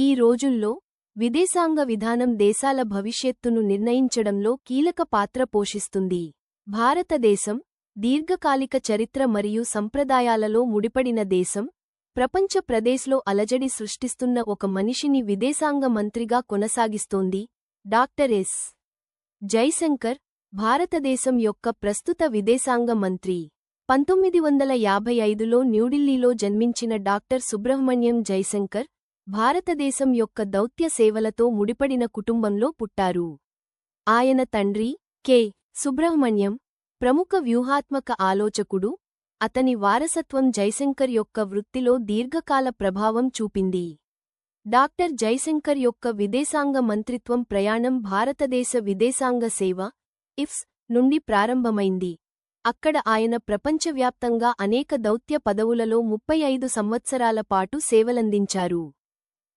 ఈ రోజుల్లో విదేశాంగ విధానం దేశాల భవిష్యత్తును నిర్ణయించడంలో కీలక పాత్ర పోషిస్తుంది. భారతదేశం దీర్ఘకాలిక చరిత్ర మరియు సంప్రదాయాలలో ముడిపడిన దేశం ప్రపంచ ప్రదేశ్లో అలజడి సృష్టిస్తున్న ఒక మనిషిని విదేశాంగ మంత్రిగా కొనసాగిస్తోంది డాక్టర్ ఎస్. జైశంకర్ భారతదేశం యొక్క ప్రస్తుత విదేశాంగ మంత్రి. పంతొమ్మిది వందల యాభై ఐదులో న్యూఢిల్లీలో జన్మించిన డాక్టర్ సుబ్రహ్మణ్యం జైశంకర్ భారతదేశం యొక్క దౌత్య సేవలతో ముడిపడిన కుటుంబంలో పుట్టారు. ఆయన తండ్రి కె. సుబ్రహ్మణ్యం ప్రముఖ వ్యూహాత్మక ఆలోచకుడు అతని వారసత్వం జైశంకర్ యొక్క వృత్తిలో దీర్ఘకాల ప్రభావం చూపింది. డాక్టర్ జైశంకర్ యొక్క విదేశాంగ మంత్రిత్వం ప్రయాణం భారతదేశ విదేశాంగ సేవ ఇఫ్స్ నుండి ప్రారంభమైంది. అక్కడ ఆయన ప్రపంచవ్యాప్తంగా అనేక దౌత్య పదవులలో ముప్పై ఐదు సంవత్సరాల పాటు సేవలందించారు.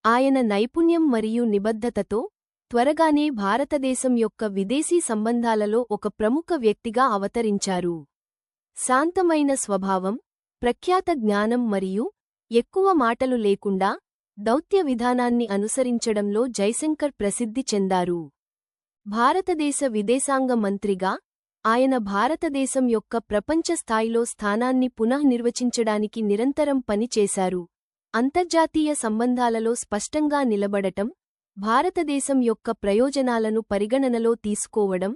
ఆయన నైపుణ్యం మరియు నిబద్ధతతో త్వరగానే భారతదేశం యొక్క విదేశీ సంబంధాలలో ఒక ప్రముఖ వ్యక్తిగా అవతరించారు. శాంతమైన స్వభావం ప్రఖ్యాత జ్ఞానం మరియు ఎక్కువ మాటలు లేకుండా దౌత్య విధానాన్ని అనుసరించడంలో జైశంకర్ ప్రసిద్ధి చెందారు. భారతదేశ విదేశాంగ మంత్రిగా ఆయన భారతదేశం యొక్క ప్రపంచ స్థాయిలో స్థానాన్ని పునఃనిర్వచించడానికి నిరంతరం పనిచేశారు. అంతర్జాతీయ సంబంధాలలో స్పష్టంగా నిలబడటం భారతదేశం యొక్క ప్రయోజనాలను పరిగణనలో తీసుకోవడం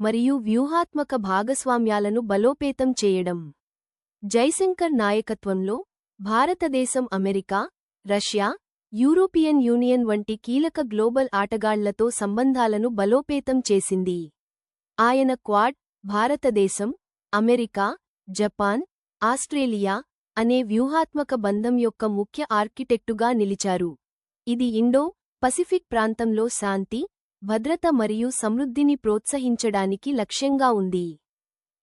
మరియు వ్యూహాత్మక భాగస్వామ్యాలను బలోపేతం చేయడం. జైశంకర్ నాయకత్వంలో భారతదేశం అమెరికా రష్యా యూరోపియన్ యూనియన్ వంటి కీలక గ్లోబల్ ఆటగాళ్ళతో సంబంధాలను బలోపేతం చేసింది. ఆయన క్వాడ్ భారతదేశం అమెరికా జపాన్ ఆస్ట్రేలియా అనే వ్యూహాత్మక బంధం యొక్క ముఖ్య ఆర్కిటెక్టుగా నిలిచారు. ఇది ఇండో పసిఫిక్ ప్రాంతంలో శాంతి భద్రత మరియు సమృద్ధిని ప్రోత్సహించడానికి లక్ష్యంగా ఉంది.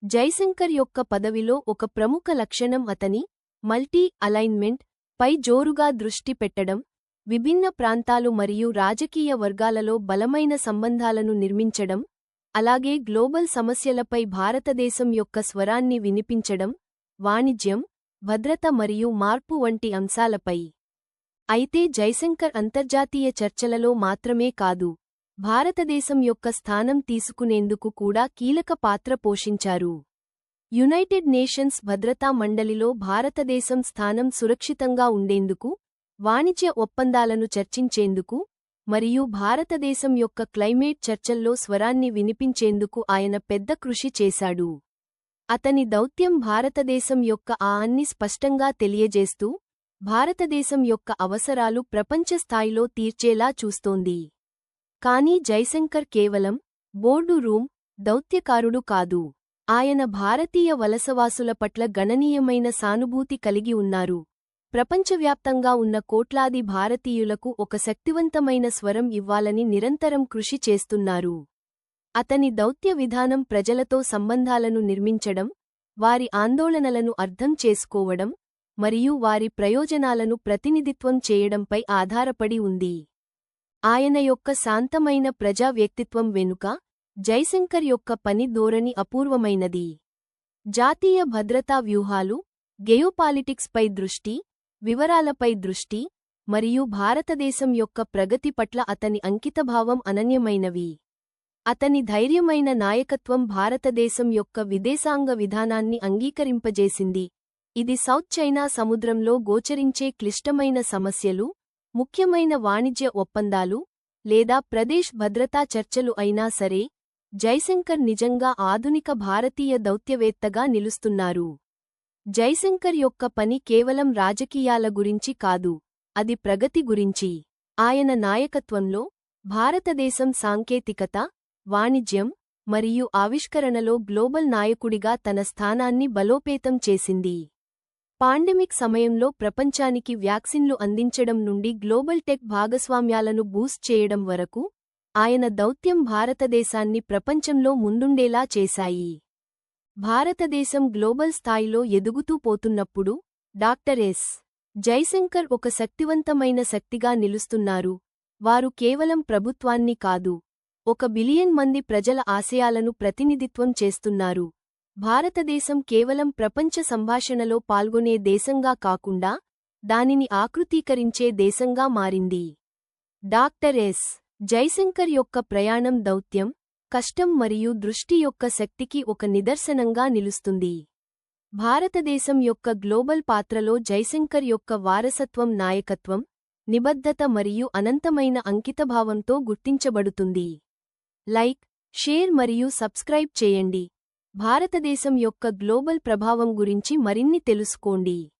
జైశంకర్ యొక్క పదవిలో ఒక ప్రముఖ లక్షణం అతని మల్టీ అలైన్మెంట్ పై జోరుగా దృష్టి పెట్టడం విభిన్న ప్రాంతాలు మరియు రాజకీయ వర్గాలలో బలమైన సంబంధాలను నిర్మించడం అలాగే గ్లోబల్ సమస్యలపై భారతదేశం యొక్క స్వరాన్ని వినిపించడం వాణిజ్యం భద్రత మరియు మార్పు వంటి అంశాలపై. అయితే జైశంకర్ అంతర్జాతీయ చర్చలలో మాత్రమే కాదు భారతదేశం యొక్క స్థానం తీసుకునేందుకు కూడా కీలక పాత్ర పోషించారు. యునైటెడ్ నేషన్స్ భద్రతా మండలిలో భారతదేశం స్థానం సురక్షితంగా ఉండేందుకు వాణిజ్య ఒప్పందాలను చర్చించేందుకు మరియు భారతదేశం యొక్క క్లైమేట్ చర్చల్లో స్వరాన్ని వినిపించేందుకు ఆయన పెద్ద కృషి చేశాడు. అతని దౌత్యం భారతదేశం యొక్క ఆ అన్ని స్పష్టంగా తెలియజేస్తూ భారతదేశం యొక్క అవసరాలు ప్రపంచ స్థాయిలో తీర్చేలా చూస్తోంది. కానీ జైశంకర్ కేవలం బోర్డు రూమ్ దౌత్యకారుడు కాదు. ఆయన భారతీయ వలసవాసుల పట్ల గణనీయమైన సానుభూతి కలిగి ఉన్నారు. ప్రపంచవ్యాప్తంగా ఉన్న కోట్లాది భారతీయులకు ఒక శక్తివంతమైన స్వరం ఇవ్వాలని నిరంతరం కృషి చేస్తున్నారు. అతని దౌత్య విధానం ప్రజలతో సంబంధాలను నిర్మించడం వారి ఆందోళనలను అర్థం చేసుకోవడం మరియు వారి ప్రయోజనాలను ప్రతినిధిత్వం చేయడంపై ఆధారపడి ఉంది. ఆయన యొక్క శాంతమైన ప్రజా వ్యక్తిత్వం వెనుక జైశంకర్ యొక్క పని ధోరణి అపూర్వమైనది. జాతీయ భద్రతా వ్యూహాలు గెయోపాలిటిక్స్పై దృష్టి వివరాలపై దృష్టి మరియు భారతదేశం యొక్క ప్రగతి పట్ల అతని అంకితభావం అనన్యమైనవి. అతని ధైర్యమైన నాయకత్వం భారతదేశం యొక్క విదేశాంగ విధానాన్ని అంగీకరింపజేసింది. ఇది సౌత్ చైనా సముద్రంలో గోచరించే క్లిష్టమైన సమస్యలు ముఖ్యమైన వాణిజ్య ఒప్పందాలు లేదా ప్రదేశ్ భద్రతా చర్చలు అయినా సరే జైశంకర్ నిజంగా ఆధునిక భారతీయ దౌత్యవేత్తగా నిలుస్తున్నారు. జైశంకర్ యొక్క పని కేవలం రాజకీయాల గురించి కాదు అది ప్రగతి గురించి. ఆయన నాయకత్వంలో భారతదేశం సాంకేతికత వాణిజ్యం మరియు ఆవిష్కరణలో గ్లోబల్ నాయకుడిగా తన స్థానాన్ని బలోపేతం చేసింది. పాండెమిక్ సమయంలో ప్రపంచానికి వ్యాక్సిన్లు అందించడం నుండి గ్లోబల్ టెక్ భాగస్వామ్యాలను బూస్ట్ చేయడం వరకు ఆయన దౌత్యం భారతదేశాన్ని ప్రపంచంలో ముందుండేలా చేశాయి. భారతదేశం గ్లోబల్ స్థాయిలో ఎదుగుతూ పోతున్నప్పుడు డాక్టర్ ఎస్. జైశంకర్ ఒక శక్తివంతమైన శక్తిగా నిలుస్తున్నారు. వారు కేవలం ప్రభుత్వాన్ని కాదు ఒక బిలియన్ మంది ప్రజల ఆశయాలను ప్రతినిధిత్వం చేస్తున్నారు. భారతదేశం కేవలం ప్రపంచ సంభాషణలో పాల్గొనే దేశంగా కాకుండా దానిని ఆకృతీకరించే దేశంగా మారింది. Doctor yes. జైశంకర్ యొక్క ప్రయాణం దౌత్యం కష్టం మరియు దృష్టి యొక్క శక్తికి ఒక నిదర్శనంగా నిలుస్తుంది. భారతదేశం యొక్క గ్లోబల్ పాత్రలో జైశంకర్ యొక్క వారసత్వం నాయకత్వం నిబద్ధత మరియు అనంతమైన అంకితభావంతో గుర్తించబడుతుంది. లైక్ షేర్ మరియు సబ్స్క్రైబ్ చేయండి. భారతదేశం యొక్క గ్లోబల్ ప్రభావం గురించి మరిన్ని తెలుసుకోండి.